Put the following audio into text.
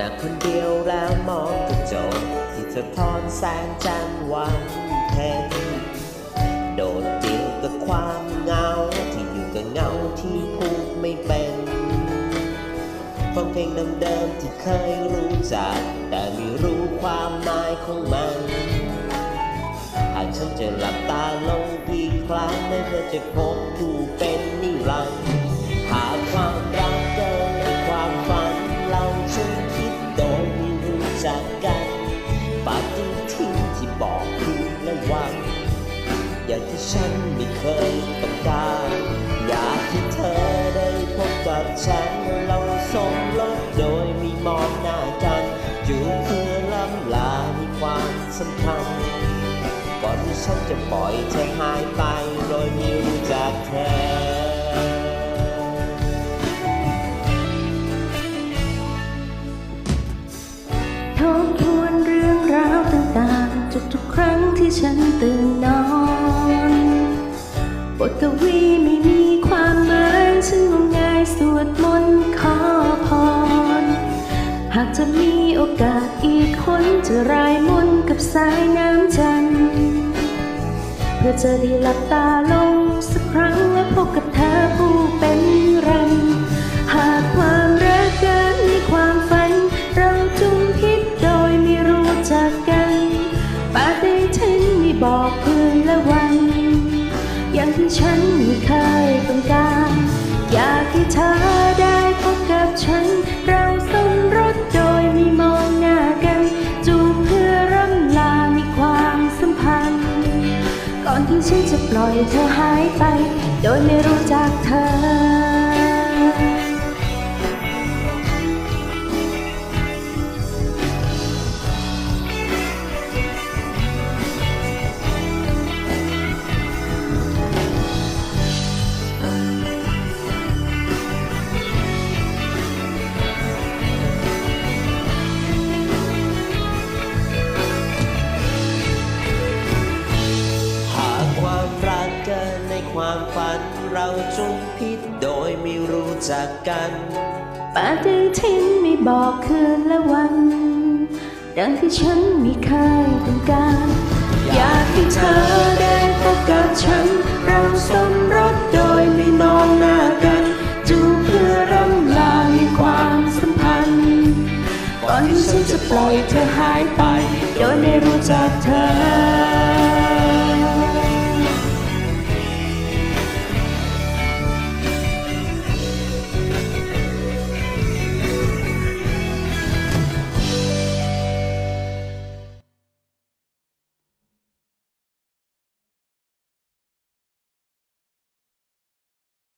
นั่งคนเดียวแล้วมองกระจกที่เธอทอนแสงจันทร์วันเพ็ญโดดเดี่ยวกับความเหงา ที่อยู่กับเงาที่พูดไม่เป็นฟังเพลงเดิมๆที่เคยรู้จัก แต่ไม่รู้ความหมายของมันหากฉันจะหลับตาลงอีกครั้งแม้เธอจะพบผู้เป็นนิรันดร์ ที่บอกคืนและวันอย่างที่ฉันไม่เคยต้องการ อยากให้เธอได้พบกับฉัน เราสมรสโดยไม่มองหน้ากันจูบเพื่อล้ำลาในความสัมพันธ์ก่อนที่ฉันจะปล่อยเธอหายไปโดยไม่รู้จักเธอทบทวนเรื่องราวต่างๆ ทุกๆ ครั้งที่ฉันตื่นนอนบทกวีไม่มีความหมายฉันงมงายสวดมนต์ขอพร หากจะมีโอกาสอีกคนจะรายมนต์กับสายน้ำจันทร์เพื่อจะได้หลับตาลงสักครั้งและพบกับเธอผู้เป็นรัน บอกคืนและวันอย่างที่ฉันไม่เคยต้องการ อยากให้เธอได้พบกับฉัน เราสมรสโดยไม่มองหน้ากัน จูบเพื่อร่ำลาในความสัมพันธ์ ก่อนที่ฉันจะปล่อยเธอหายไป โดยไม่รู้จักเธอ หากความรักเกินในความฝัน เราจงพิษโดยไม่รู้จักกันปาฏิทินไม่บอกคืนและวัน ดังที่ฉันไม่เคยต้องการ อยากให้เธอได้ จะปล่อยเธอหายไป โดยไม่รู้จักเธอ